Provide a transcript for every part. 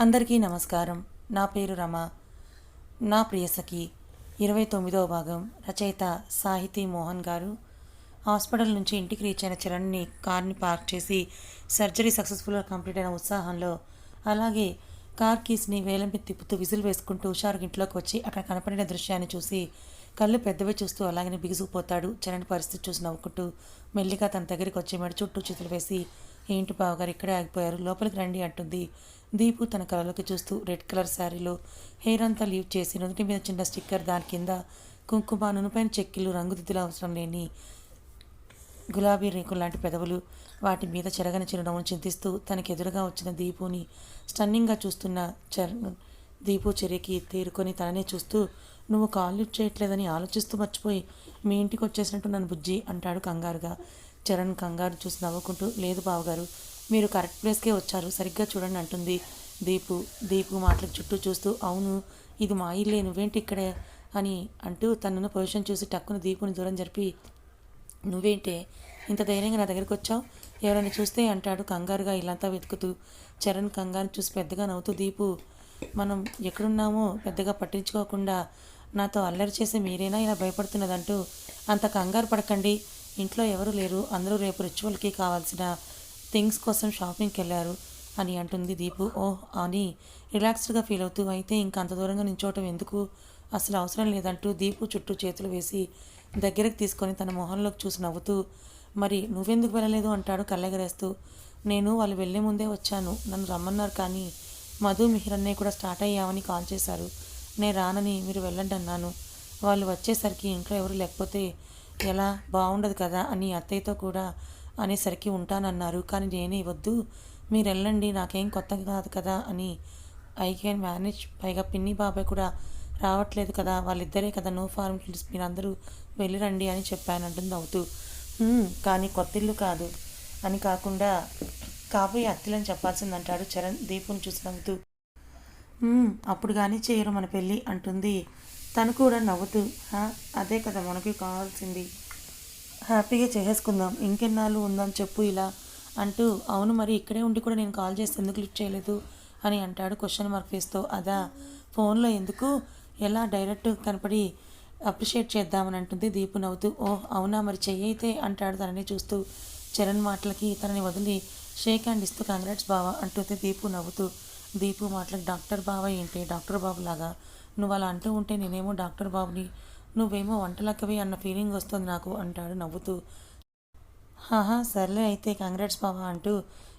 అందరికీ నమస్కారం. నా పేరు రమ. నా ప్రియసఖి ఇరవై తొమ్మిదవ భాగం రచయిత సాహితీ మోహన్ గారు. హాస్పిటల్ నుంచి ఇంటికి రీచ్ అయిన చరణ్ని కార్ని పార్క్ చేసి సర్జరీ సక్సెస్ఫుల్గా కంప్లీట్ అయిన ఉత్సాహంలో అలాగే కార్ కీస్ని వేలంపి తిప్పుతూ విజిల్ వేసుకుంటూ హుషారుగా ఇంట్లోకి వచ్చి అక్కడ కనపడిన దృశ్యాన్ని చూసి కళ్ళు పెద్దవి చూస్తూ అలాగనే బిగుసుకుపోతాడు చరణ్ పరిస్థితి చూసి నవ్వుకుంటూ మెల్లిగా తన దగ్గరికి వచ్చి మెడ చుట్టూ చేతులు వేసి ఏంటి బావగారు ఇక్కడే ఆగిపోయారు లోపలికి రండి అంటుంది. దీపు తన కళ్ళలోకి చూస్తూ రెడ్ కలర్ శారీలో హెయిర్ అంతా లీవ్ చేసి నుదుటి మీద చిన్న స్టిక్కర్ దాని కింద కుంకుమ నునుపైన చెక్కిలు రంగుదిద్దులు అవసరం లేని గులాబీ రేకులు లాంటి పెదవులు వాటి మీద చెరగని చిరునవ్వును చింతిస్తూ తనకి ఎదురుగా వచ్చిన దీపుని స్టన్నింగ్గా చూస్తున్న చర్ దీపు చెరికి తేరుకొని తననే చూస్తూ నువ్వు కాల్ లిఫ్ట్ చేయట్లేదని ఆలోచిస్తూ మర్చిపోయి మీ ఇంటికి వచ్చేసినట్టు నన్ను బుజ్జి అంటాడు కంగారుగా. చరణ్ కంగారు చూసి నవ్వుకుంటూ లేదు బావగారు మీరు కరెక్ట్ ప్లేస్కే వచ్చారు. సరిగ్గా చూడండి అంటుంది దీపు. దీపు మాటలకు చుట్టూ చూస్తూ అవును ఇది మా ఇల్లే నువ్వేంటి ఇక్కడే అని అంటూ తనను పొజిషన్ చూసి టక్కున దీపుని దూరం జరిపి నువ్వేంటే ఇంత ధైర్యంగా నా దగ్గరికి వచ్చావు? ఎవరైనా చూస్తే అంటాడు కంగారుగా ఇల్లంతా వెతుకుతూ. చరణ్ కంగారు చూసి పెద్దగా నవ్వుతూ దీపు మనం ఎక్కడున్నామో పెద్దగా పట్టించుకోకుండా నాతో అల్లరి చేసి మీరేనా ఇలా భయపడుతున్నదంటూ అంత కంగారు పడకండి. ఇంట్లో ఎవరు లేరు. అందరూ రేపు రిచువల్కి కావాల్సిన థింగ్స్ కోసం షాపింగ్కి వెళ్ళారు అని అంటుంది దీపు. ఓహ్ అని రిలాక్స్డ్గా ఫీల్ అవుతూ అయితే ఇంకా అంత దూరంగా నించోవటం ఎందుకు? అసలు అవసరం లేదంటూ దీపు చుట్టూ చేతులు వేసి దగ్గరకు తీసుకొని తన మొహంలోకి చూసి నవ్వుతూ మరి నువ్వెందుకు వెళ్ళలేదు? అంటాడు కళ్ళెగరేస్తూ. నేను వాళ్ళు వెళ్ళే ముందే వచ్చాను. నన్ను రమ్మన్నారు కానీ మధు మిహిర్ అన్నయ్య కూడా స్టార్ట్ అయ్యామని కాల్ చేశారు. నేను రానని మీరు వెళ్ళండి అన్నాను. వాళ్ళు వచ్చేసరికి ఇంట్లో ఎవరు లేకపోతే ఎలా? బాగుండదు కదా? అని అత్తయ్యతో కూడా అనేసరికి ఉంటానన్నారు. కానీ నేనే వద్దు. మీరు వెళ్ళండి నాకేం కొత్త కాదు కదా అని. I can manage. పైగా పిన్ని బాబాయ్ కూడా రావట్లేదు కదా. వాళ్ళిద్దరే కదా నో ఫార్మాలిటీస్ మీరందరూ వెళ్ళిరండి అని చెప్పాను అంటుంది అవుతూ కానీ కొత్త ఇల్లు కాదు అని కాకుండా కాబోయే అత్తిలని చెప్పాల్సిందంటాడు చరణ్ దీపుని చూసి నవ్వుతూ. అప్పుడు కానీ చేయరు మన పెళ్ళి అంటుంది. తను కూడా నవ్వుతూ అదే కదా మనకి కావాల్సింది. హ్యాపీగా చేసేసుకుందాం. ఇంకెన్నాళ్ళు ఉందాం చెప్పు ఇలా అంటూ అవును మరి ఇక్కడే ఉండి కూడా నేను కాల్ చేస్తే ఎందుకు లిఫ్ట్ చేయలేదు? అని అంటాడు క్వశ్చన్ మార్క్ ఫేస్తో. అదా ఫోన్లో ఎందుకు? ఎలా డైరెక్ట్ కనపడి అప్రిషియేట్ చేద్దామని అంటుంది దీపు నవ్వుతూ. ఓహ్ అవునా మరి చెయ్యైతే అంటాడు తనని చూస్తూ. చరణ్ మాటలకి తనని వదిలి షేక్ హ్యాండ్ ఇస్తూ కంగ్రాట్స్ బావా అంటుంది దీపు నవ్వుతూ. దీపు మాటలకు డాక్టర్ బావ ఏంటి? డాక్టర్ బాబు లాగా నువ్వు అలా అంటూ ఉంటే నేనేమో డాక్టర్ బాబుని నువ్వేమో వంటలక్కవి అన్న ఫీలింగ్ వస్తుంది నాకు అంటాడు నవ్వుతూ. హాహా సర్లే అయితే కంగ్రాట్స్ బావా అంటూ.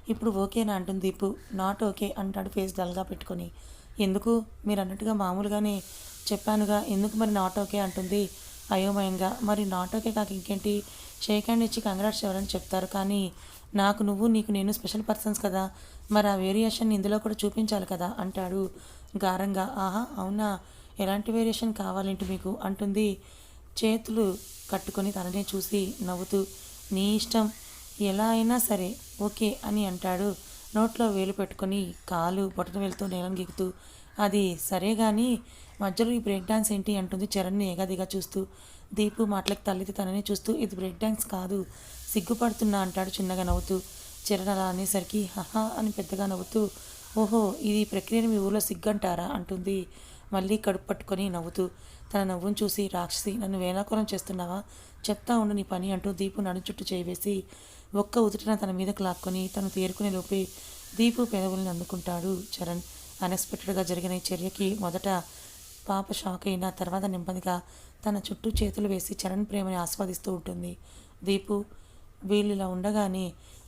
ఇప్పుడు ఓకేనా అంటుంది దీపు. నాట్ ఓకే అంటాడు ఫేస్ డల్గా పెట్టుకొని. ఎందుకు? మీరు అన్నట్టుగా మామూలుగానే చెప్పానుగా. ఎందుకు మరి నాట్ ఓకే అంటుంది అయోమయంగా. మరి నాట్ ఓకే కాక ఇంకేంటి? షేక్ హ్యాండ్ ఇచ్చి కంగ్రాట్స్ ఎవరని చెప్తారు. కానీ నాకు నువ్వు నీకు నేను స్పెషల్ పర్సన్స్ కదా. మరి ఆ వేరియేషన్ ఇందులో కూడా చూపించాలి కదా అంటాడు గారంగా. ఆహా అవునా? ఎలాంటి వేరియేషన్ కావాలేంటి మీకు? అంటుంది. చేతులు కట్టుకొని తననే చూసి నవ్వుతూ నీ ఇష్టం. ఎలా అయినా సరే ఓకే అని అంటాడు. నోట్లో వేలు పెట్టుకొని కాలు బొటన వేలుతో నేలను గిగుతూ అది సరే కానీ మధ్యలో ఈ బ్రేక్ డాన్స్ ఏంటి? అంటుంది చరణ్ని ఏగాదిగా చూస్తూ. దీపు మాటలకు తల్లిది తననే చూస్తూ ఇది బ్రేక్ డాన్స్ కాదు. సిగ్గుపడుతున్నా అంటాడు చిన్నగా నవ్వుతూ. చరణ్ అలా అనేసరికి హహా అని పెద్దగా నవ్వుతూ ఓహో ఇది ప్రక్రియను మీ ఊర్లో సిగ్గంటారా అంటుంది. మళ్ళీ కడుపు పట్టుకొని నవ్వుతూ తన నవ్వును చూసి రాక్షసి నన్ను వేలాకులం చేస్తున్నావా? చెప్తా ఉండు నీ పని అంటూ దీపు నడు చుట్టూ చేవేసి ఒక్క ఉదుటిన తన మీదకు లాక్కొని తను తేరుకునే లోపే దీపు పెదవుల్ని అందుకుంటాడు చరణ్. అన్ఎక్స్పెక్టెడ్గా జరిగిన ఈ చర్యకి మొదట పాప షాక్ అయిన తర్వాత నెమ్మదిగా తన చుట్టూ చేతులు వేసి చరణ్ ప్రేమని ఆస్వాదిస్తూ ఉంటుంది. దీపు వీళ్ళు ఇలా ఉండగానే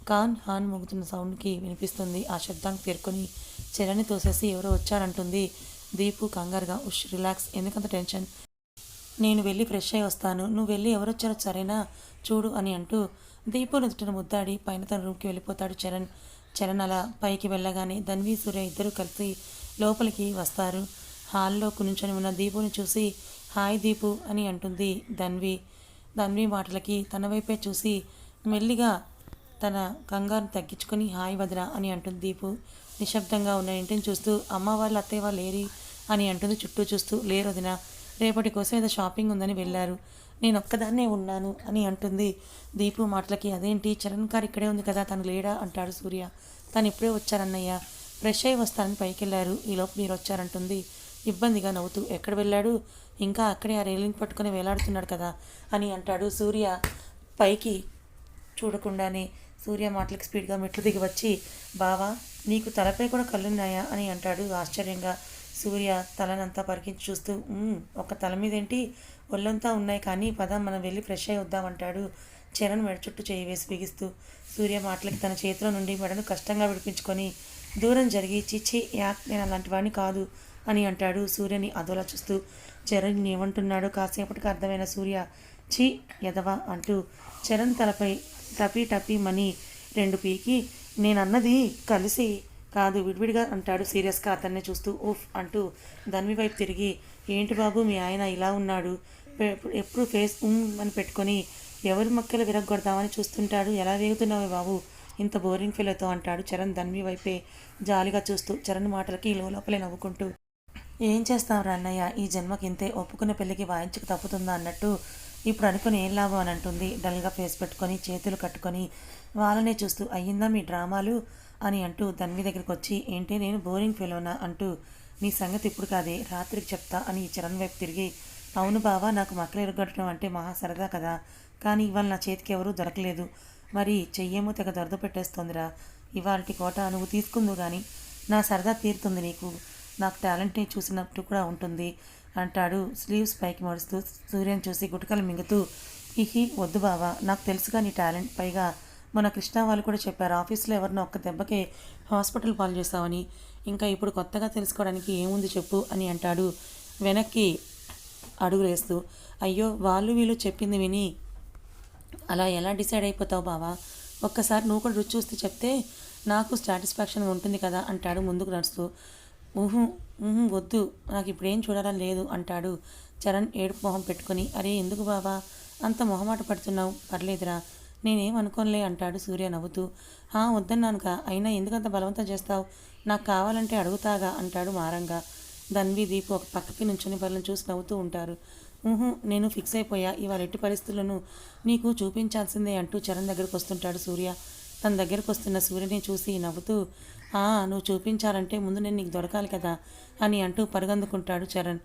కాన్ హాన్ మోగుతున్న సౌండ్కి వినిపిస్తుంది. ఆ శబ్దానికి పేర్కొని చరణ్ని తోసేసి ఎవరో వచ్చారంటుంది దీపు కంగారుగా ఉష్ రిలాక్స్ ఎందుకంత టెన్షన్? నేను వెళ్ళి ఫ్రెష్ అయి వస్తాను. నువ్వు వెళ్ళి ఎవరొచ్చారో సరేనా? చూడు అని అంటూ దీపు నుదుటిన ముద్దాడి పైన తన రూమ్కి వెళ్ళిపోతాడు చరణ్. చరణ్ అలా పైకి వెళ్ళగానే ధన్వి సూర్య ఇద్దరు కలిసి లోపలికి వస్తారు. హాల్లో కూర్చొని ఉన్న దీపుని చూసి హాయ్ దీపు అని అంటుంది ధన్వి. ధన్వి మాటలకి తన వైపే చూసి మెల్లిగా తన కంగారు తగ్గించుకొని హాయ్ వదిన అని అంటుంది దీపు. నిశ్శబ్దంగా ఉన్న ఇంటిని చూస్తూ అమ్మ వాళ్ళు అత్తయ్య వాళ్ళు లేరి అని అంటుంది చుట్టూ చూస్తూ. లేరు వదిన రేపటి కోసం ఏదో షాపింగ్ ఉందని వెళ్ళారు. నేను ఒక్కదాన్నే ఉన్నాను అని అంటుంది దీపు మాటలకి. అదేంటి? చరణ్ గారు ఇక్కడే ఉంది కదా తను లేడా? అంటాడు సూర్య. తను ఇప్పుడే వచ్చారన్నయ్య. ఫ్రెష్ అయి వస్తానని పైకి వెళ్ళారు ఈలోపు మీరు వచ్చారంటుంది. ఇబ్బందిగా నవ్వుతూ. ఎక్కడ వెళ్ళాడు? ఇంకా అక్కడే ఆ రైలింగ్ పట్టుకొని వేలాడుతున్నాడు కదా అని అంటాడు సూర్య పైకి చూడకుండానే. సూర్య మాటలకు స్పీడ్గా మెట్లు దిగి వచ్చి బావా నీకు తలపై కూడా కళ్ళున్నాయా అని అంటాడు ఆశ్చర్యంగా. సూర్య తలనంతా పరికించి చూస్తూ ఒక తల మీదేంటి? ఒళ్ళంతా ఉన్నాయి కానీ పద మనం వెళ్ళి ఫ్రెష్ అయి వద్దామంటాడు చరణ్ మెడ చుట్టూ చేయి వేసి బిగిస్తూ. సూర్య మాటలకి తన చేతిలో నుండి మెడను కష్టంగా విడిపించుకొని దూరం జరిగి చిచ్చి యాక్ నేను అలాంటి వాడిని కాదు అని అంటాడు సూర్యని అదోలా చూస్తూ. చరణ్ ఏమంటున్నాడో కాసేపటికి అర్థమైన సూర్య ఛీ ఎదవా అంటూ చరణ్ తలపై టపీ టపీ మని రెండు పీకి నేనన్నది కలిసి కాదు విడివిడిగా అంటాడు సీరియస్గా అతన్ని చూస్తూ. ఉఫ్ అంటూ ధన్వి వైపు తిరిగి ఏంటి బాబు మీ ఆయన ఇలా ఉన్నాడు. ఎప్పుడు ఫేస్ ఉమ్ అని పెట్టుకొని ఎవరి మక్కలు విరగొడదామని చూస్తుంటాడు? ఎలా వేగుతున్నావు బాబు? ఇంత బోరింగ్ ఫీల్తో అంటాడు చరణ్ ధన్వి వైపే జాలిగా చూస్తూ చరణ్ మాటలకి లోపలే నవ్వుకుంటూ. ఏం చేస్తావురా అన్నయ్య? ఈ జన్మకింతే ఒప్పుకున్న పెళ్ళికి వాయించక తప్పుతుందా? అన్నట్టు ఇప్పుడు అనుకుని ఏం లాభం అని అంటుంది. డల్గా ఫేస్ పెట్టుకొని చేతులు కట్టుకొని వాళ్ళనే చూస్తూ అయ్యిందా మీ డ్రామాలు? అని అంటూ తన్వి దగ్గరికి వచ్చి ఏంటి నేను బోరింగ్ ఫీలోనా అంటూ నీ సంగతి ఇప్పుడు కాదే రాత్రికి చెప్తా అని చరణ్ వైపు తిరిగి అవును బావా నాకు మక్కలు ఎరగొట్టడం అంటే మహా సరదా కదా కానీ ఇవాళ నా చేతికి ఎవరూ దొరకలేదు. మరి చెయ్యేమో తెగ దొరద పెట్టేస్తోందిరా. ఇవాళటి కోట నువ్వు తీసుకుందు కానీ నా సరదా తీరుతుంది నీకు. నాకు టాలెంట్ని చూసినట్టు కూడా ఉంటుంది. అంటాడు. స్లీవ్స్ పైకి మడుస్తూ సూర్యని చూసి గుటకలు మింగుతూ ఇహి వద్దు బావా నాకు తెలుసుగా నీ టాలెంట్. పైగా మన కృష్ణ వాళ్ళు కూడా చెప్పారు ఆఫీస్లో ఎవరినో ఒక్క దెబ్బకే హాస్పిటల్ పాలు చేస్తామని ఇంకా ఇప్పుడు కొత్తగా తెలుసుకోవడానికి ఏముంది చెప్పు అని అంటాడు వెనక్కి అడుగులేస్తూ. అయ్యో వాళ్ళు వీళ్ళు చెప్పింది విని అలా ఎలా డిసైడ్ అయిపోతావు బావా? ఒక్కసారి నువ్వు కూడా రుచి చూస్తే చెప్తే నాకు సాటిస్ఫాక్షన్గా ఉంటుంది కదా అంటాడు ముందుకు నడుస్తూ. ఊహు ఊహు వద్దు. నాకు ఇప్పుడేం ఏం చూడాలని లేదు అంటాడు. చరణ్ ఏడుపు మొహం పెట్టుకొని అరే ఎందుకు బావా? అంత మొహమాట పడుతున్నావు. పర్లేదురా. నేనేం అనుకోనులే అంటాడు సూర్య నవ్వుతూ. "హా, వద్దన్నానుక అయినా ఎందుకంత బలవంతం చేస్తావు? నాకు కావాలంటే అడుగుతాగా అంటాడు మారంగా. ధన్వి దీపు ఒక పక్కకి నుంచుని వాళ్ళని చూసి నవ్వుతూ ఉంటారు. ఊహు నేను ఫిక్స్ అయిపోయా. ఇవాళ ఎట్టి పరిస్థితులను నీకు చూపించాల్సిందే అంటూ చరణ్ దగ్గరకు వస్తుంటాడు సూర్య. తన దగ్గరకు వస్తున్న సూర్యని చూసి నవ్వుతూ నువ్వు చూపించాలంటే ముందు నేను నీకు దొరకాలి కదా అని అంటూ పరుగందుకుంటాడు చరణ్.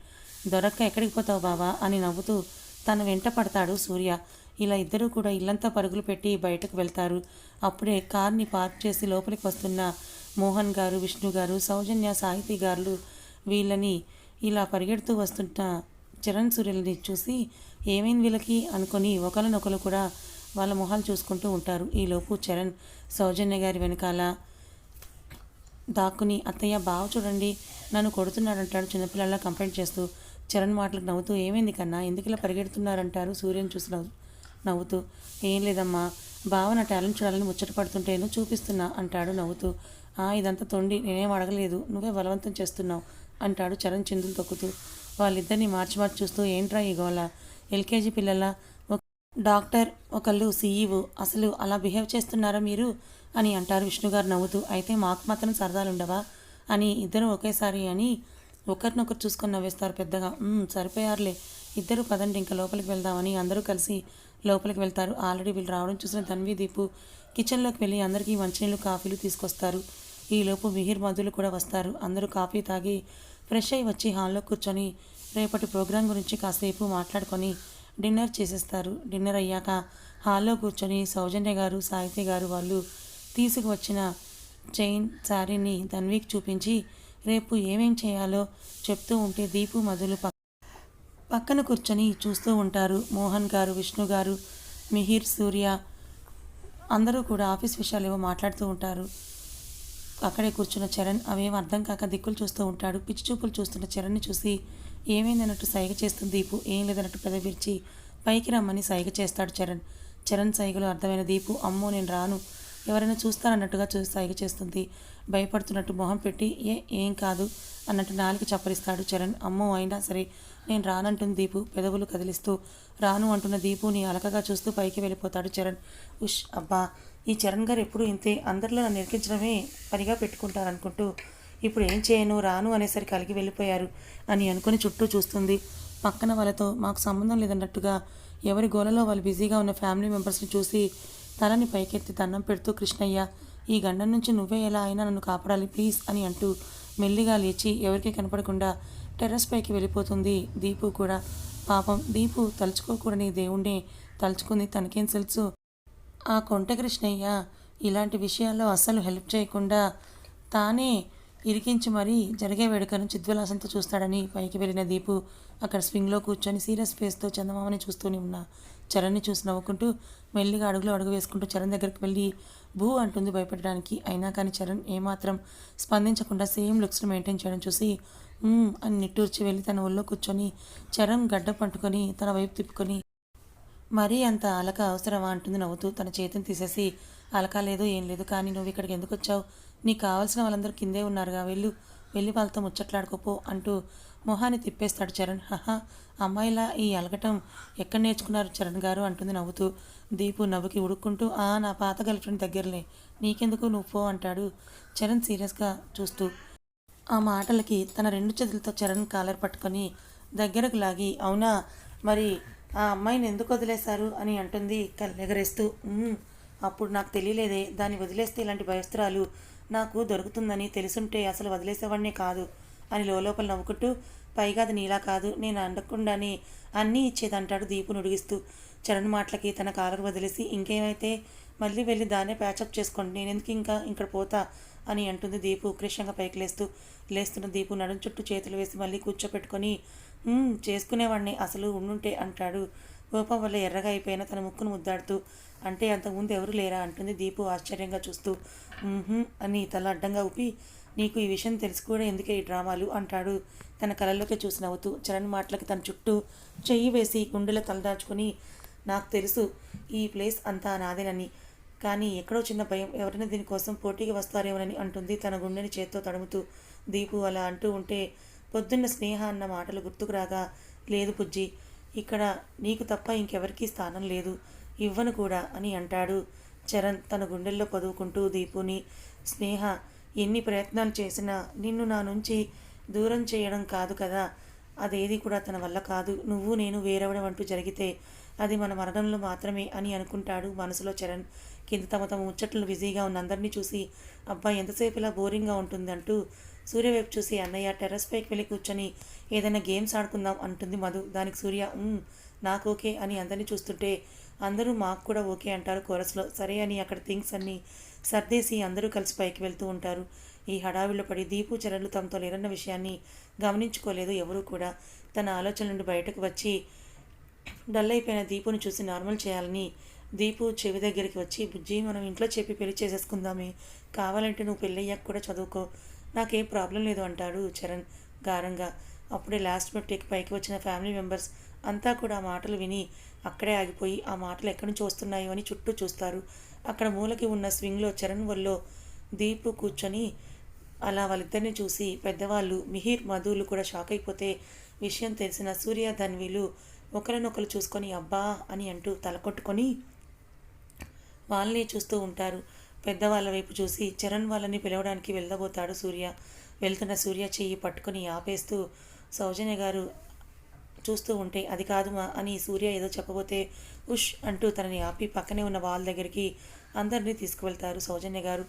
దొరక్క ఎక్కడికి పోతావు బావా? అని నవ్వుతూ తన వెంట పడతాడు సూర్య. ఇలా ఇద్దరూ కూడా ఇల్లంతా పరుగులు పెట్టి బయటకు వెళ్తారు. అప్పుడే కార్ని పార్క్ చేసి లోపలికి వస్తున్న మోహన్ గారు విష్ణు గారు సౌజన్య సాహితీ గారు వీళ్ళని ఇలా పరిగెడుతూ వస్తున్న చరణ్ సూర్యులని చూసి ఏమైంది వీళ్ళకి అనుకొని ఒకరినొకరు కూడా వాళ్ళ మొహాలు చూసుకుంటూ ఉంటారు. ఈలోపు చరణ్ సౌజన్య గారి వెనకాల దాక్కుని అత్తయ్య బావ చూడండి నన్ను కొడుతున్నాడంటాడు చిన్నపిల్లల్లా కంప్లైంట్ చేస్తూ చరణ్ మాటలకు నవ్వుతూ ఏమైంది కన్నా ఎందుకు ఇలా పరిగెడుతున్నారంటారు? సూర్యని చూసి నవ్వు నవ్వుతూ ఏం లేదమ్మా బావ నా టాలెంట్ చూడాలని ముచ్చట పడుతుంటేను చూపిస్తున్నా అంటాడు నవ్వుతూ ఆ ఇదంతా తొండి నేనేం అడగలేదు నువ్వే బలవంతం చేస్తున్నావు అంటాడు చరణ్ చిందులు తొక్కుతూ వాళ్ళిద్దరిని మార్చి మార్చి చూస్తూ ఏంట్రా ఈ గోళ ఎల్కేజీ పిల్లల డాక్టర్ ఒకళ్ళు సీఈఓ అసలు అలా బిహేవ్ చేస్తున్నారా మీరు? అని అంటారు విష్ణుగారు నవ్వుతూ. అయితే మాకు మాత్రం సరదాలుండవా? అని ఇద్దరు ఒకేసారి అని ఒకరినొకరు చూసుకొని నవ్వేస్తారు పెద్దగా. సరిపోయారులే. ఇద్దరు పదండి ఇంకా లోపలికి వెళ్దామని అందరూ కలిసి లోపలికి వెళ్తారు. ఆల్రెడీ వీళ్ళు రావడం చూసిన తన్వీ దీపు కిచెన్లోకి వెళ్ళి అందరికీ మంచినీళ్ళు కాఫీలు తీసుకొస్తారు. ఈలోపు మిహిర్ మధులు కూడా వస్తారు. అందరూ కాఫీ తాగి ఫ్రెష్ అయి వచ్చి హాల్లో కూర్చొని రేపటి ప్రోగ్రాం గురించి కాసేపు మాట్లాడుకొని డిన్నర్ చేసేస్తారు. డిన్నర్ అయ్యాక హాల్లో కూర్చొని సౌజన్య గారు సాహిత్య గారు వాళ్ళు తీసుకువచ్చిన చైన్ శారీని ధన్వీకి చూపించి రేపు ఏమేం చేయాలో చెప్తూ ఉంటే దీపు మధులు పక్క పక్కన కూర్చొని చూస్తూ ఉంటారు. మోహన్ గారు విష్ణు గారు మిహిర్ సూర్య అందరూ కూడా ఆఫీస్ విషయాలు ఏవో మాట్లాడుతూ ఉంటారు. అక్కడే కూర్చున్న చరణ్ అవేం అర్థం కాక దిక్కులు చూస్తూ ఉంటాడు. పిచ్చి చూపులు చూస్తున్న చరణ్ని చూసి ఏమైందన్నట్టు సైగ చేస్తుంది దీపు ఏం లేదన్నట్టు పెద విరిచి పైకి రమ్మని సైగ చేస్తాడు చరణ్. చరణ్ సైగలు అర్థమైన దీపు అమ్మో నేను రాను. ఎవరైనా చూస్తానన్నట్టుగా చూసి సైగ చేస్తుంది. భయపడుతున్నట్టు మొహం పెట్టి ఏ ఏం కాదు అన్నట్టు నాలుగు చప్పరిస్తాడు చరణ్. అమ్మో అయినా సరే నేను రానంటుంది దీపు పెదవులు కదిలిస్తూ. రాను అంటున్న దీపుని అలకగా చూస్తూ పైకి వెళ్ళిపోతాడు చరణ్. ఉష్ అబ్బా ఈ చరణ్ గారు ఎప్పుడు ఇంతే? అందరిలో నన్ను నిరికించడమే పనిగా పెట్టుకుంటారనుకుంటూ ఇప్పుడు ఏం చేయను రాను అనేసరికి కలిగి వెళ్ళిపోయారు అని అనుకుని చుట్టూ చూస్తుంది. పక్కన వాళ్ళతో మాకు సంబంధం లేదన్నట్టుగా ఎవరి గోలలో వాళ్ళు బిజీగా ఉన్న ఫ్యామిలీ మెంబర్స్ని చూసి తలని పైకెత్తి దండం పెడుతూ కృష్ణయ్య ఈ గండం నుంచి నువ్వే ఎలా అయినా నన్ను కాపాడాలి ప్లీజ్ అని అంటూ మెల్లిగా లేచి ఎవరికి కనపడకుండా టెర్రస్ పైకి వెళ్ళిపోతుంది దీపు కూడా. పాపం దీపు తలుచుకోకూడని దేవుణ్ణి తలుచుకుంది. తనకేం తెలుసు? ఆ కొంట కృష్ణయ్య ఇలాంటి విషయాల్లో అస్సలు హెల్ప్ చేయకుండా తానే ఇరికించి మరీ జరిగే వేడుకను చిద్విలాసంతో చూస్తాడని పైకి వెళ్ళిన దీపు అక్కడ స్వింగ్లో కూర్చొని సీరియస్ ఫేస్తో చందమామని చూస్తూనే ఉన్న. చరణ్ని చూసి నవ్వుకుంటూ మెల్లిగా అడుగులో అడుగు వేసుకుంటూ చరణ్ దగ్గరికి వెళ్ళి భూ అంటుంది భయపెట్టడానికి అయినా కానీ చరణ్ ఏమాత్రం స్పందించకుండా సేమ్ లుక్స్ను మెయింటైన్ చేయడం చూసి అని నిట్టూర్చి వెళ్ళి తన ఒళ్ళో కూర్చొని చరణ్ గడ్డ పట్టుకొని తన వైపు తిప్పుకొని మరీ అంత అలక అవసరమా అంటుంది నవ్వుతూ తన చేతిని తీసేసి అలక లేదు ఏం లేదు. కానీ నువ్వు ఇక్కడికి ఎందుకు వచ్చావు? నీకు కావాల్సిన వాళ్ళందరూ కిందే ఉన్నారుగా. వెళ్ళు వెళ్ళి వాళ్ళతో ముచ్చట్లాడుకోపో అంటూ మొహాన్ని తిప్పేస్తాడు చరణ్. హహా అమ్మాయిలా ఈ అలగటం ఎక్కడ నేర్చుకున్నారు చరణ్ గారు? అంటుంది నవ్వుతూ దీపు నవ్వుకి ఉడుక్కుంటూ. ఆ నా పాత గర్ల్ ఫ్రెండ్ దగ్గరలే. నీకెందుకు నువ్వు పో అంటాడు చరణ్ సీరియస్గా చూస్తూ. ఆ మాటలకి తన రెండు చేతులతో చరణ్ కాలర్ పట్టుకొని దగ్గరకు లాగి అవునా? మరి ఆ అమ్మాయిని ఎందుకు వదిలేశారు? అని అంటుంది కళ్ళెగరేస్తూ. అప్పుడు నాకు తెలియలేదే. దాన్ని వదిలేస్తే ఇలాంటి భయస్త్రాలు నాకు దొరుకుతుందని తెలుసుంటే అసలు వదిలేసేవాడినే కాదు అని లోపల నవ్వుకుంటూ పైగా అది నీలా కాదు నేను అండకుండానే అన్నీ ఇచ్చేదంటాడు దీపు నుడిగిస్తూ. చరణ్ మాటలకి తన కాలర్ వదిలేసి ఇంకేమైతే మళ్ళీ వెళ్ళి దాన్నే ప్యాచప్ చేసుకోండి నేను ఎందుకు ఇంకా ఇక్కడ పోతా అని అంటుంది దీపు ఉక్రేషంగా పైకి లేస్తూ. లేస్తున్న దీపు నడుం చుట్టూ చేతులు వేసి మళ్ళీ కూర్చోపెట్టుకొని చేసుకునేవాడిని అసలు ఉండుంటే అంటాడు. కోపం వల్ల ఎర్రగా అయిపోయిన తన ముక్కును ముద్దాడుతూ అంటే అంతకుముందు ఎవరు లేరా? అంటుంది దీపు ఆశ్చర్యంగా చూస్తూ. అని తల అడ్డంగా ఊపి నీకు ఈ విషయం తెలిసి కూడా ఎందుకే ఈ డ్రామాలు? అంటాడు. తన కళ్ళల్లోకి చూసి నవ్వుతూ చరణ్ మాటలకి తన చుట్టూ చెయ్యి వేసి గుండెలో తలదాచుకొని నాకు తెలుసు ఈ ప్లేస్ అంతా నాదేనని. కానీ ఎక్కడో చిన్న భయం. ఎవరైనా దీనికోసం పోటీకి వస్తారేమోనని అంటుంది తన గుండెని చేత్తో తడుముతూ. దీపు అలా అంటూ ఉంటే పొద్దున్న స్నేహ అన్న మాటలు గుర్తుకు రాగా లేదు పుజ్జి ఇక్కడ నీకు తప్ప ఇంకెవరికీ స్థానం లేదు. ఇవ్వను కూడా అని అంటాడు. చరణ్ తన గుండెల్లో పదువుకుంటూ దీపుని స్నేహ ఎన్ని ప్రయత్నాలు చేసినా నిన్ను నా నుంచి దూరం చేయడం కాదు కదా. అదేది కూడా తన వల్ల కాదు. నువ్వు నేను వేరవడం అంటూ జరిగితే అది మన మరణంలో మాత్రమే అని అనుకుంటాడు మనసులో చరణ్. కింద తమ తమ ముచ్చట్లు బిజీగా ఉన్న అందరినీ చూసి అబ్బా ఎంతసేపు ఇలా బోరింగ్గా ఉంటుందంటూ సూర్య వైపు చూసి అన్నయ్య టెర్రస్ పైకి వెళ్ళి కూర్చొని ఏదైనా గేమ్స్ ఆడుకుందాం అంటుంది మధు. దానికి సూర్య నాకు ఓకే అని అందరినీ చూస్తుంటే అందరూ మాకు కూడా ఓకే అంటారు కోరస్లో. సరే అని అక్కడ థింగ్స్ అన్నీ సర్దేసి అందరూ కలిసి పైకి వెళ్తూ ఉంటారు. ఈ హడావిలో పడి దీపు చరణ్లు తమతో లేరన్న విషయాన్ని గమనించుకోలేదు ఎవరూ కూడా. తన ఆలోచన నుండి బయటకు వచ్చి డల్ అయిపోయిన దీపుని చూసి నార్మల్ చేయాలని దీపు చెవి దగ్గరికి వచ్చి బుజ్జి మనం ఇంట్లో చెప్పి పెళ్ళి చేసేసుకుందామే. కావాలంటే నువ్వు పెళ్ళయ్యాక కూడా చదువుకో. నాకేం ప్రాబ్లం లేదు అంటాడు చరణ్ గారంగా. అప్పుడే లాస్ట్ మినిట్ పైకి వచ్చిన ఫ్యామిలీ మెంబర్స్ అంతా కూడా ఆ మాటలు విని అక్కడే ఆగిపోయి ఆ మాటలు ఎక్కడి నుంచి వస్తున్నాయో అని చుట్టూ చూస్తారు. అక్కడ మూలకి ఉన్న స్వింగ్లో చరణ్ వల్లో దీపు కూర్చొని అలా వాళ్ళిద్దరిని చూసి పెద్దవాళ్ళు మిహిర్ మధులు కూడా షాక్ అయిపోతే విషయం తెలిసిన సూర్య ధన్వీలు ఒకరినొకరు చూసుకొని అబ్బా అని అంటూ తల కొట్టుకొని వాళ్ళని చూస్తూ ఉంటారు. పెద్దవాళ్ళ వైపు చూసి చరణ్ వాళ్ళని పిలవడానికి వెళ్ళబోతాడు సూర్య. వెళ్తున్న సూర్య చెయ్యి పట్టుకొని ఆపేస్తూ సౌజన్య గారు చూస్తూ ఉంటే అది కాదు మా అని సూర్య ఏదో చెప్పబోతే ఉష్ అంటూ తనని ఆపి పక్కనే ఉన్న వాళ్ళ దగ్గరికి అందరినీ తీసుకువెళ్తారు సౌజన్య గారు.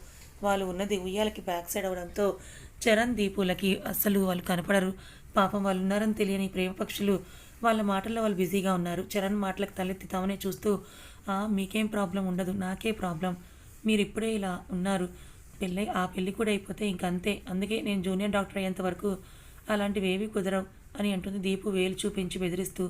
వాళ్ళు ఉన్నది ఉయ్యాలకి బ్యాక్ సైడ్ అవడంతో చరణ్ దీపులకి అస్సలు వాళ్ళు కనపడరు. పాపం వాళ్ళు ఉన్నారని తెలియని ప్రేమ పక్షులు వాళ్ళ మాటల్లో వాళ్ళు బిజీగా ఉన్నారు. చరణ్ మాటలకు తలెత్తి తమనే చూస్తూ మీకేం ప్రాబ్లం ఉండదు నాకే ప్రాబ్లం. మీరు ఇప్పుడే ఇలా ఉన్నారు. పెళ్ళి ఆ పెళ్ళి కూడా అయిపోతే ఇంకంతే. అందుకే నేను జూనియర్ డాక్టర్ అయ్యేంత వరకు అలాంటివి ఏవి కుదరవు అని అంటుంది దీపు వేలు చూపించి బెదిరిస్తూ.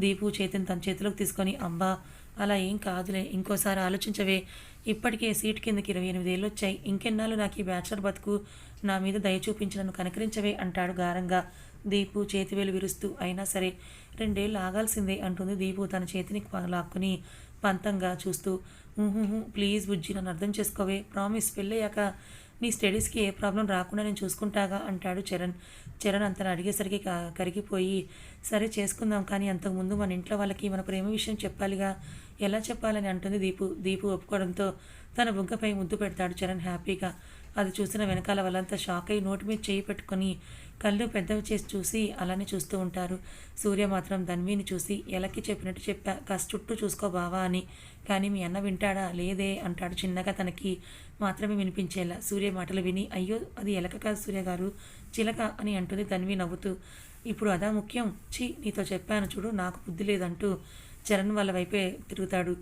దీపు చేతిని తన చేతిలోకి తీసుకొని అబ్బా అలా ఏం కాదులే ఇంకోసారి ఆలోచించవే. ఇప్పటికే సీట్ కిందకి ఇరవై ఎనిమిదేళ్ళు వచ్చాయి ఇంకెన్నాళ్ళు నాకు ఈ బ్యాచులర్ బతుకు. నా మీద దయ చూపించి నన్ను కనకరించవే అంటాడు గారంగా. దీపు చేతివేలు విరుస్తూ అయినా సరే రెండేళ్ళు ఆగాల్సిందే అంటుంది దీపు తన చేతిని ప- లాక్కుని పంతంగా చూస్తూ. ప్లీజ్ బుజ్జి నన్ను అర్థం చేసుకోవే. ప్రామిస్ పెళ్ళయ్యాక నీ స్టడీస్కి ఏ ప్రాబ్లం రాకుండా నేను చూసుకుంటాగా అంటాడు చరణ్. చరణ్ అంతను అడిగేసరికి కరిగిపోయి సరే చేసుకుందాం కానీ అంతకుముందు మన ఇంట్లో వాళ్ళకి మన ప్రేమ విషయం చెప్పాలిగా. ఎలా చెప్పాలని అంటుంది దీపు. దీపు ఒప్పుకోవడంతో తన బుగ్గపై ముద్దు పెడతాడు చరణ్ హ్యాపీగా. అది చూసిన వెనకాల వాళ్ళంతా షాక్ అయ్యి నోటి మీద చేయి పెట్టుకొని కళ్ళు పెద్దవి చేసి చూసి అలానే చూస్తూ ఉంటారు. సూర్య మాత్రం ధన్విని చూసి ఎలకి చెప్పినట్టు చెప్పా కాస్త చుట్టూ చూసుకో బావా అని. కానీ మీ అన్న వింటాడా? లేదే అంటాడు చిన్నగా తనకి. మాత్రమే వినిపించేలా సూర్య మాటలు విని అయ్యో అది ఎలక కాదు సూర్య గారు చిలక అని అంటుంది ధన్వి నవ్వుతూ. ఇప్పుడు అదా ముఖ్యం? ఛీ నీతో చెప్పాను చూడు నాకు బుద్ధి లేదంటూ చరణ్ వాళ్ళ వైపే తిరుగుతాడు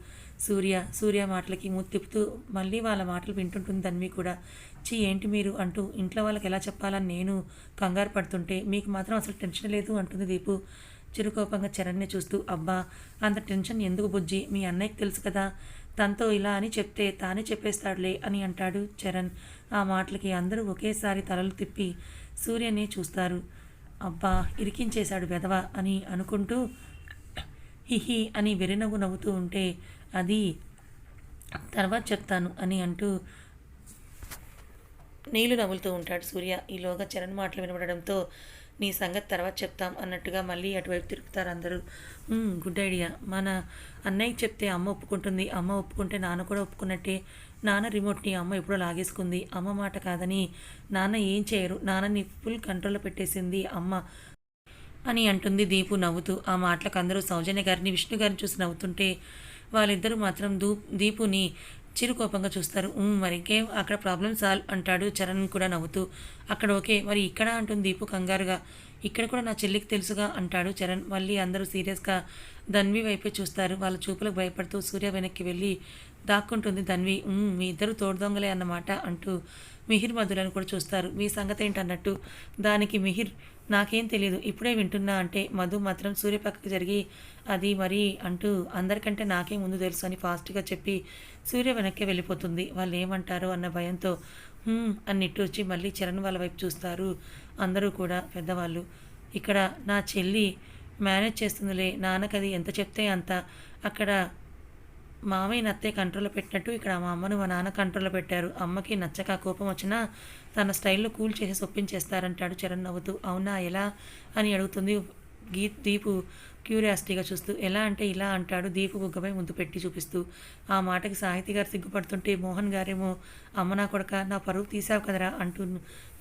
సూర్య. సూర్య మాటలకి మూతి తిప్పుతూ మళ్ళీ వాళ్ళ మాటలు వింటుంటుంది ధన్వి కూడా. చి ఏంటి మీరు అంటూ ఇంట్లో వాళ్ళకి ఎలా చెప్పాలని నేను కంగారు పడుతుంటే మీకు మాత్రం అసలు టెన్షన్ లేదు అంటుంది దీపు. చిరుకోపంగా చరణ్ని చూస్తూ అబ్బా అంత టెన్షన్ ఎందుకు బుజ్జి? మీ అన్నయ్యకి తెలుసు కదా తనతో ఇలా అని చెప్తే తానే చెప్పేస్తాడులే అని అంటాడు చరణ్. ఆ మాటలకి అందరూ ఒకేసారి తలలు తిప్పి సూర్యని చూస్తారు. అబ్బా ఇరికించేశాడు వెధవ అని అనుకుంటూ హిహి అని వెరినవ్వు నవ్వుతూ ఉంటే అది తర్వాత చెప్తాను అని అంటూ నీళ్ళు నవ్వులుతూ ఉంటాడు సూర్య. ఈలోగా చరణ్ మాటలు వినబడడంతో నీ సంగతి తర్వాత చెప్తాం అన్నట్టుగా మళ్ళీ అటువైపు తిరుగుతారు అందరూ. గుడ్ ఐడియా మన అన్నయ్యకి చెప్తే అమ్మ ఒప్పుకుంటుంది. అమ్మ ఒప్పుకుంటే నాన్న కూడా ఒప్పుకున్నట్టే. నాన్న రిమోట్ని అమ్మ ఎప్పుడో లాగేసుకుంది. అమ్మ మాట కాదని నాన్న ఏం చేయరు. నాన్నని ఫుల్ కంట్రోల్లో పెట్టేసింది అమ్మ అని అంటుంది దీపు నవ్వుతూ. ఆ మాటలకు అందరూ సౌజన్య గారిని విష్ణు గారిని చూసి నవ్వుతుంటే వాళ్ళిద్దరూ మాత్రం దూ దీపుని చిరుకోపంగా చూస్తారు. మరి ఇంకేం అక్కడ ప్రాబ్లం సాల్వ్ అంటాడు చరణ్ కూడా నవ్వుతూ. అక్కడ ఓకే మరి ఇక్కడ అంటుంది దీపు కంగారుగా. ఇక్కడ కూడా నా చెల్లికి తెలుసుగా అంటాడు చరణ్. మళ్ళీ అందరూ సీరియస్గా ధన్వి వైపే చూస్తారు. వాళ్ళ చూపులకు భయపడుతూ సూర్య వెనక్కి వెళ్ళి దాక్కుంటుంది ధన్వి. మీ ఇద్దరు తోడుదొంగలే అన్నమాట అంటూ మిహిర్ మధులను కూడా చూస్తారు. మీ సంగతి ఏంటన్నట్టు దానికి మిహిర్ నాకేం తెలియదు ఇప్పుడే వింటున్నా అంటే మధు మాత్రం సూర్య పక్కకు జరిగి అది మరి అంటూ అందరికంటే నాకే ముందు తెలుసు అని ఫాస్ట్గా చెప్పి సూర్య వెనక్కి వెళ్ళిపోతుంది. వాళ్ళు ఏమంటారు అన్న భయంతో అని నిట్టూర్చి మళ్ళీ చరణ్ వాళ్ళ వైపు చూస్తారు. అందరూ కూడా పెద్దవాళ్ళు. ఇక్కడ నా చెల్లి మేనేజ్ చేస్తుందిలే. నాన్నకది ఎంత చెప్తే అంత. అక్కడ మామయ్య నత్తే కంట్రోల్లో పెట్టినట్టు ఇక్కడ మా అమ్మను మా నాన్న కంట్రోల్లో పెట్టారు. అమ్మకి నచ్చక కోపం వచ్చినా తన స్టైల్లో కూల్ చేసి ఒప్పించేస్తారంటాడు చరణ్ నవ్వుతూ. అవునా ఎలా? అని అడుగుతుంది గీ దీపు క్యూరియాసిటీగా చూస్తూ. ఎలా అంటే ఇలా అంటాడు దీపు బుగ్గపై ముద్దు పెట్టి చూపిస్తూ. ఆ మాటకి సాహితీ గారు సిగ్గుపడుతుంటే మోహన్ గారేమో అమ్మ నా కొడక నా పరువు తీసావు కదరా అంటూ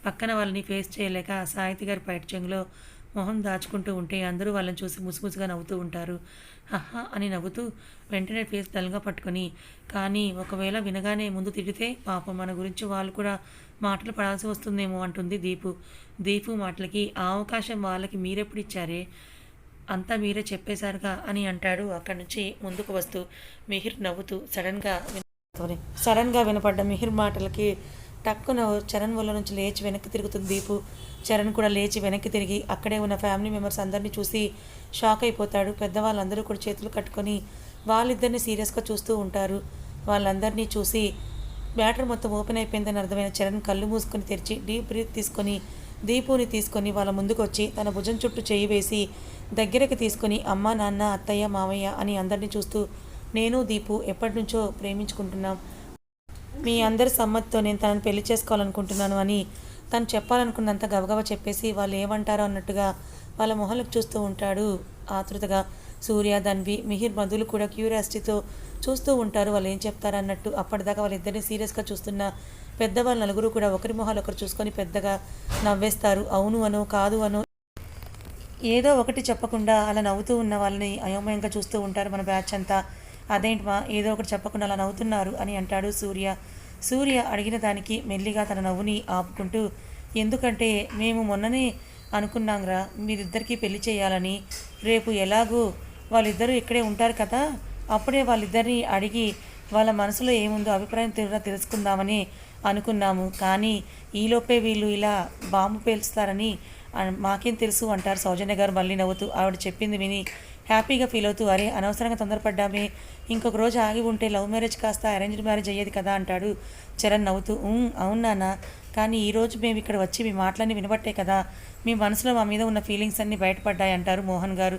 పక్కన వాళ్ళని ఫేస్ చేయలేక సాహితీ గారి పైట్యంలో మొహం దాచుకుంటూ ఉంటే అందరూ వాళ్ళని చూసి ముసుముసుగా నవ్వుతూ ఉంటారు. హహా అని నవ్వుతూ వెంటనే ఫేస్ డల్గా పట్టుకొని కానీ ఒకవేళ వినగానే ముందు తిడితే పాపం మన గురించి వాళ్ళు కూడా మాటలు పడాల్సి వస్తుందేమో అంటుంది దీపు. దీపు మాటలకి ఆ అవకాశం వాళ్ళకి మీరెప్పుడు ఇచ్చారే? అంతా మీరే చెప్పేశారుగా అని అంటాడు అక్కడి నుంచి ముందుకు వస్తూ మిహిర్ నవ్వుతూ సడన్గా సడన్గా వినపడ్డ మిహిర్ మాటలకి టక్కున చరణ్ వల్ల నుంచి లేచి వెనక్కి తిరుగుతుంది దీపు. చరణ్ కూడా లేచి వెనక్కి తిరిగి అక్కడే ఉన్న ఫ్యామిలీ మెంబర్స్ అందరినీ చూసి షాక్ అయిపోతాడు. పెద్దవాళ్ళందరూ కూడా చేతులు కట్టుకొని వాళ్ళిద్దరిని సీరియస్గా చూస్తూ ఉంటారు. వాళ్ళందరినీ చూసి బ్యాటర్ మొత్తం ఓపెన్ అయిపోయిందని అర్థమైన చరణ్ కళ్ళు మూసుకొని తెరిచి డీప్ బ్రీత్ తీసుకొని దీపుని తీసుకొని వాళ్ళ ముందుకు వచ్చి తన భుజం చుట్టూ చేయి వేసి దగ్గరికి తీసుకొని అమ్మ నాన్న అత్తయ్య మామయ్య అని అందరినీ చూస్తూ నేను దీపు ఎప్పటి నుంచో ప్రేమించుకుంటున్నాం. మీ అందరి సమ్మతితో నేను తనని పెళ్ళి చేసుకోవాలనుకుంటున్నాను అని తను చెప్పాలనుకున్నంత గబగబా చెప్పేసి వాళ్ళు ఏమంటారో అన్నట్టుగా వాళ్ళ మొహలకు చూస్తూ ఉంటాడు ఆతృతగా. సూర్య దన్వి మిహిర్ మధులు కూడా క్యూరియాసిటీతో చూస్తూ ఉంటారు. వాళ్ళు ఏం చెప్తారన్నట్టు అప్పటిదాకా వాళ్ళిద్దరిని సీరియస్గా చూస్తున్న పెద్దవాళ్ళు నలుగురు కూడా ఒకరి మొహాలు ఒకరు చూసుకొని పెద్దగా నవ్వేస్తారు. అవును అనో కాదు అనో. ఏదో ఒకటి చెప్పకుండా అలా నవ్వుతూ ఉన్న వాళ్ళని అయోమయంగా చూస్తూ ఉంటారు మన బ్యాచ్ అంతా. అదేంటి మా ఏదో ఒకటి చెప్పకుండా అలా నవ్వుతున్నారు అని అంటాడు సూర్య. సూర్య అడిగిన దానికి మెల్లిగా తన నవ్వుని ఆపుకుంటూ ఎందుకంటే మేము మొన్ననే అనుకున్నాంరా మీరిద్దరికీ పెళ్ళి చేయాలని. రేపు ఎలాగూ వాళ్ళిద్దరూ ఇక్కడే ఉంటారు కదా. అప్పుడే వాళ్ళిద్దరిని అడిగి వాళ్ళ మనసులో ఏముందో అభిప్రాయం తీరా తెలుసుకుందామని అనుకున్నాము. కానీ ఈలోపే వీళ్ళు ఇలా బాంబు పేల్చుతారని మాకేం తెలుసు అంటారు సౌజన్య గారు మళ్ళీ నవ్వుతూ. ఆవిడ చెప్పింది విని హ్యాపీగా ఫీల్ అవుతూ అరే అనవసరంగా తొందరపడ్డామే ఇంకొక రోజు ఆగి ఉంటే లవ్ మ్యారేజ్ కాస్త అరేంజ్డ్ మ్యారేజ్ అయ్యేది కదా అంటాడు చరణ్ నవ్వుతూ. అవును నాన్న కానీ ఈరోజు మేము ఇక్కడ వచ్చి మీ మాటలన్నీ వినబట్టే కదా మీ మనసులో మా మీద ఉన్న ఫీలింగ్స్ అన్నీ బయటపడ్డాయి అంటారు మోహన్ గారు.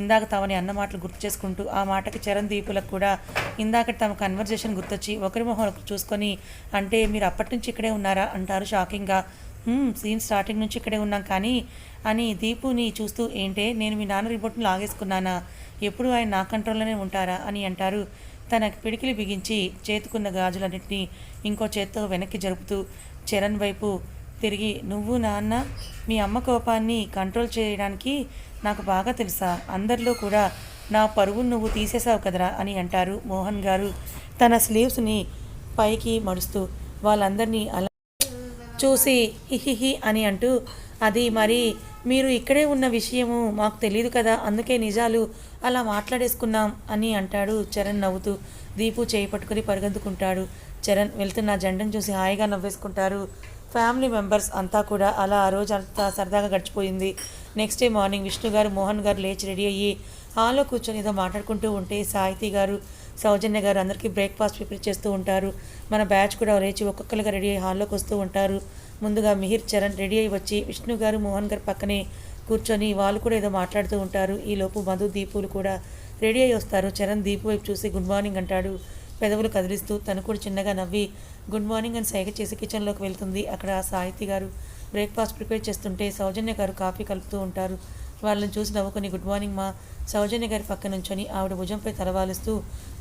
ఇందాక తమని అన్న మాటలు గుర్తు చేసుకుంటూ ఆ మాటకి చరణ్ దీపులకు కూడా ఇందాక తమ కన్వర్జేషన్ గుర్తొచ్చి ఒకరి మొహం చూసుకొని అంటే మీరు అప్పటి నుంచి ఇక్కడే ఉన్నారా? అంటారు షాకింగ్గా. సీన్ స్టార్టింగ్ నుంచి ఇక్కడే ఉన్నాం కానీ అని దీపుని చూస్తూ ఏంటే నేను మీ నాన్న రిపోర్ట్ని లాగేసుకున్నానా? ఎప్పుడు ఆయన నా కంట్రోల్లోనే ఉంటారా? అని అంటారు. తన పిడికిలి బిగించి చేతుకున్న గాజులన్నింటినీ ఇంకో చేత్తో వెనక్కి జరుపుతూ చరణ్ వైపు తిరిగి నువ్వు నాన్న మీ అమ్మ కోపాన్ని కంట్రోల్ చేయడానికి నాకు బాగా తెలుసా. అందరిలో కూడా నా పరువును నువ్వు తీసేసావు కదరా? అని అంటారు మోహన్ గారు తన స్లీవ్స్ని పైకి మడుస్తూ. వాళ్ళందరినీ అలా చూసి హిహిహి అని అంటూ అది మరి మీరు ఇక్కడే ఉన్న విషయము మాకు తెలియదు కదా అందుకే నిజాలు అలా మాట్లాడేసుకున్నాం అని అంటాడు చరణ్ నవ్వుతూ. దీపు చేయి పట్టుకుని పరిగెత్తుకుంటాడు. చరణ్ వెళ్తున్న జెండను చూసి హాయిగా నవ్వేసుకుంటారు. ఫ్యామిలీ మెంబర్స్ అంతా కూడా అలా ఆ రోజు అంతా సరదాగా గడిచిపోయింది. నెక్స్ట్ డే మార్నింగ్ విష్ణు గారు మోహన్ గారు లేచి రెడీ అయ్యి హాల్లో కూర్చొని ఏదో మాట్లాడుకుంటూ ఉంటే సాహితీ గారు సౌజన్య గారు అందరికీ బ్రేక్ఫాస్ట్ ప్రిపేర్ చేస్తూ ఉంటారు. మన బ్యాచ్ కూడా లేచి ఒక్కొక్కరుగా రెడీ అయ్యి హాల్లోకి వస్తూ ఉంటారు. ముందుగా మిహిర్ చరణ్ రెడీ అయ్యి వచ్చి విష్ణు గారు మోహన్ గారు పక్కనే కూర్చొని వాళ్ళు కూడా ఏదో మాట్లాడుతూ ఉంటారు. ఈలోపు మధు దీపులు కూడా రెడీ అయ్యి వస్తారు. చరణ్ దీపు వైపు చూసి గుడ్ మార్నింగ్ అంటాడు. పెదవులు కదిలిస్తూ తను కూడా చిన్నగా నవ్వి గుడ్ మార్నింగ్ అని సైగ చేసి కిచెన్లోకి వెళ్తుంది. అక్కడ సాహితీ గారు బ్రేక్ఫాస్ట్ ప్రిపేర్ చేస్తుంటే సౌజన్య గారు కాఫీ కలుపుతూ ఉంటారు. వాళ్ళని చూసి నవ్వుకొని గుడ్ మార్నింగ్ మా సౌజన్య గారి పక్క నుంచొని ఆవిడ భుజంపై తలవాలుస్తూ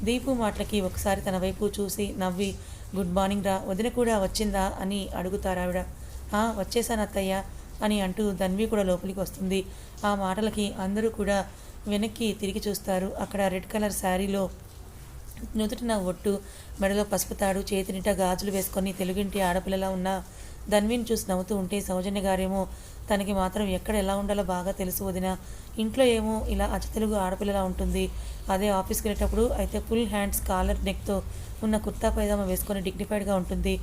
దీపు మాటలకి ఒకసారి తన వైపు చూసి నవ్వి గుడ్ మార్నింగ్ రా వదిన కూడా వచ్చిందా? అని అడుగుతారు ఆవిడ. "ఆ, వచ్చేసాను అత్తయ్య అని అంటూ ధన్వి కూడా లోపలికి వస్తుంది. ఆ మాటలకి అందరూ కూడా వెనక్కి తిరిగి చూస్తారు. అక్కడ రెడ్ కలర్ శారీలో నుదుటిన ఒట్టు మెడలో పసుపు తాడు చేతి నిండా గాజులు వేసుకొని తెలుగింటి ఆడపిల్లలా ఉన్న ధన్విని చూసి నవ్వుతూ ఉంటే సౌజన్య గారేమో తనకి మాత్రం ఎక్కడ ఎలా ఉండాలో బాగా తెలుసు వదిన. ఇంట్లో ఏమో ఇలా అచ్చ తెలుగు ఆడపిల్లలా ఉంటుంది. అదే ఆఫీస్కి వెళ్ళేటప్పుడు అయితే ఫుల్ హ్యాండ్స్ కాలర్ నెక్తో ఉన్న కుర్తా పైజామా వేసుకొని డిగ్నిఫైడ్గా ఉంటుంది.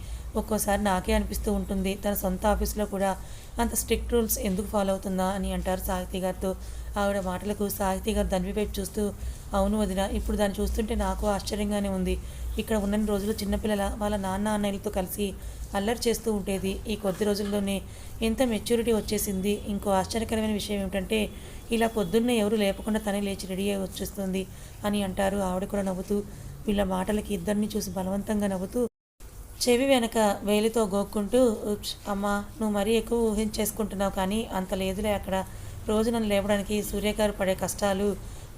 ఒక్కోసారి నాకే అనిపిస్తూ ఉంటుంది. తన సొంత ఆఫీస్లో కూడా అంత స్ట్రిక్ట్ రూల్స్ ఎందుకు ఫాలో అవుతుందా అని అంటారు సాహితీ గారితో. ఆవిడ మాటలకు సాహితీ గారు ధన్వి వైపు చూస్తూ అవును వదిన ఇప్పుడు దాన్ని చూస్తుంటే నాకు ఆశ్చర్యంగానే ఉంది. ఇక్కడ ఉన్న రోజులు చిన్నపిల్లల వాళ్ళ నాన్న అన్నయ్యలతో కలిసి అల్లరి చేస్తూ ఉండేది. ఈ కొద్ది రోజుల్లోనే ఎంత మెచ్యూరిటీ వచ్చేసింది. ఇంకో ఆశ్చర్యకరమైన విషయం ఏమిటంటే ఇలా పొద్దున్నే ఎవరు లేపకుండా తనే లేచి రెడీ అయి వచ్చేస్తుంది అని అంటారు. ఆవిడ కూడా నవ్వుతూ వీళ్ళ మాటలకి ఇద్దరిని చూసి బలవంతంగా నవ్వుతూ చెవి వెనక వేలితో గోక్కుంటూ అమ్మా నువ్వు మరీ ఎక్కువ ఊహించేసుకుంటున్నావు కానీ అంత లేదులే అక్కడ. రోజు నన్ను లేవడానికి సూర్యగారు పడే కష్టాలు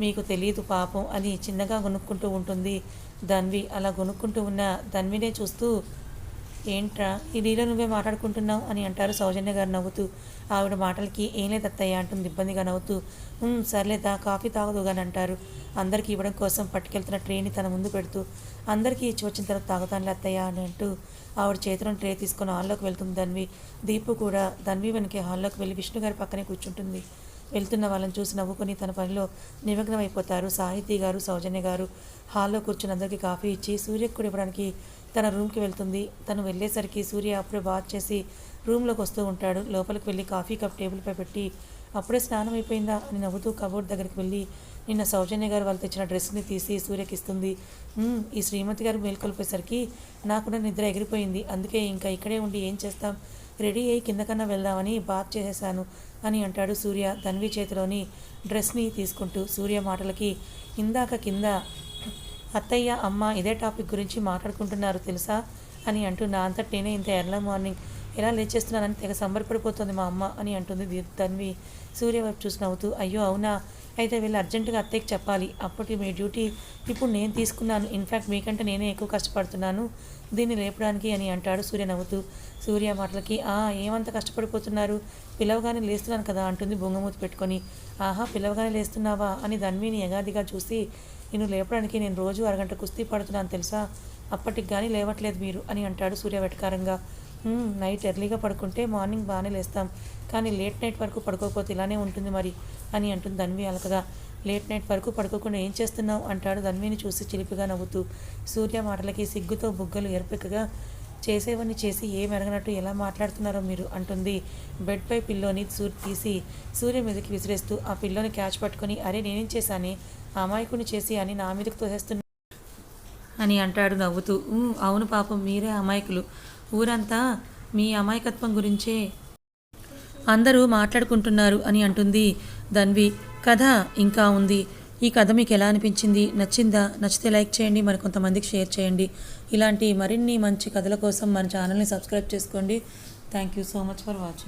మీకు తెలియదు పాపం అని చిన్నగా గొనుక్కుంటూ ఉంటుంది. ధన్వి అలా గొనుక్కుంటూ ఉన్న ధన్వినే చూస్తూ ఏంట్రా? ఈ నువ్వే మాట్లాడుకుంటున్నావు అని అంటారు సౌజన్య గారు నవ్వుతూ. ఆవిడ మాటలకి ఏం లేదు అత్తయ్య అంటుంది ఇబ్బందిగా నవ్వుతూ. సర్లేదా కాఫీ తాగదు కానీ అంటారు. అందరికీ ఇవ్వడం కోసం పట్టుకెళ్తున్న ట్రేని తన ముందు పెడుతూ. అందరికీ ఇచ్చి వచ్చిన తర్వాత తాగుతానులే అత్తయ్య అని అంటూ ఆవిడ చేతిలో ట్రే తీసుకొని హాల్లోకి వెళ్తుంది ధన్వి. దీపు కూడా ధన్వి వెనకే హాల్లోకి వెళ్ళి విష్ణు గారి పక్కనే కూర్చుంటుంది. వెళ్తున్న వాళ్ళని చూసి నవ్వుకొని తన పనిలో నిమగ్నమైపోతారు సాహితీ గారు సౌజన్య గారు. హాల్లో కూర్చుని అందరికీ కాఫీ ఇచ్చి సూర్యకు కూడా ఇవ్వడానికి తన రూమ్కి వెళ్తుంది. తను వెళ్ళేసరికి సూర్య అప్పుడే బాత్ చేసి రూమ్లోకి వస్తూ ఉంటాడు. లోపలికి వెళ్ళి కాఫీ కప్ టేబుల్పై పెట్టి అప్పుడే స్నానం అయిపోయిందా? అని నవ్వుతూ కబోర్డ్ దగ్గరికి వెళ్ళి నిన్న సౌజన్య గారు వాళ్ళు తెచ్చిన డ్రెస్ని తీసి సూర్యకి ఇస్తుంది. ఈ శ్రీమతి గారు మేల్కొల్పోయేసరికి నాకున్న నిద్ర ఎగిరిపోయింది. అందుకే ఇంకా ఇక్కడే ఉండి ఏం చేస్తాం? రెడీ అయ్యి కిందకన్నా వెళ్దామని బాత్ చేసేసాను అని అంటాడు సూర్య ధన్వి చేతిలోని డ్రెస్ని తీసుకుంటూ. సూర్య మాటలకి ఇందాక కింద అత్తయ్య అమ్మ ఇదే టాపిక్ గురించి మాట్లాడుకుంటున్నారు తెలుసా? అని అంటూ నా అంతటి నేనే ఇంత ఎర్లీ మార్నింగ్ ఎలా లేచేస్తున్నానని తెగ సంబరపడిపోతుంది మా అమ్మ అని అంటుంది తన్వి. ధన్వి సూర్య వైపు చూసి నవ్వుతూ అయ్యో అవునా? అయితే వీళ్ళు అర్జెంటుగా అత్తయ్యకి చెప్పాలి. అప్పటికి మీ డ్యూటీ ఇప్పుడు నేను తీసుకున్నాను. ఇన్ఫ్యాక్ట్ మీకంటే నేనే ఎక్కువ కష్టపడుతున్నాను. దీన్ని లేపడానికి అని అంటాడు సూర్య నవ్వుతూ. సూర్య మాటలకి ఆ ఏమంత కష్టపడిపోతున్నారు? పిలవగానే లేస్తున్నాను కదా అంటుంది బొంగమూతి పెట్టుకొని. ఆహా పిలవగానే లేస్తున్నావా? అని ధన్విని యగాదిగా చూసి నిన్ను లేపడానికి నేను రోజు అరగంట కుస్తీ పడుతున్నాను తెలుసా? అప్పటికి కానీ లేవట్లేదు మీరు అని అంటాడు సూర్య వెటకారంగా. నైట్ ఎర్లీగా పడుకుంటే మార్నింగ్ బాగానే లేస్తాం. కానీ లేట్ నైట్ వరకు పడుకోకపోతే ఇలానే ఉంటుంది మరి అని అంటుంది ధన్వి అలకగా. లేట్ నైట్ వరకు పడుకోకుండా ఏం చేస్తున్నావు? అంటాడు ధన్విని చూసి చిలిపిగా నవ్వుతూ. సూర్య మాటలకి సిగ్గుతో బుగ్గలు ఎరపెక్కగా చేసేవన్నీ చేసి ఏం ఎరగనట్టు ఎలా మాట్లాడుతున్నారో మీరు అంటుంది. బెడ్పై పిల్లోని సూర్ తీసి సూర్య మీదకి విసిరేస్తూ ఆ పిల్లోని క్యాచ్ పట్టుకొని అరే నేనేం చేశానే? అమాయకుని చేసి అని నా మీదకి తోసేస్తున్నా అని అంటాడు నవ్వుతూ. "ఊ, అవును పాపం మీరే అమాయకులు. ఊరంతా మీ అమాయకత్వం గురించే అందరూ మాట్లాడుకుంటున్నారు అని అంటుంది ధన్వి. కథ ఇంకా ఉంది. ఈ కథ మీకు ఎలా అనిపించింది? నచ్చిందా? నచ్చితే లైక్ చేయండి మరి కొంతమందికి షేర్ చేయండి. ఇలాంటి మరిన్ని మంచి కథల కోసం మన ఛానల్ని సబ్స్క్రైబ్ చేసుకోండి. Thank you so much for watching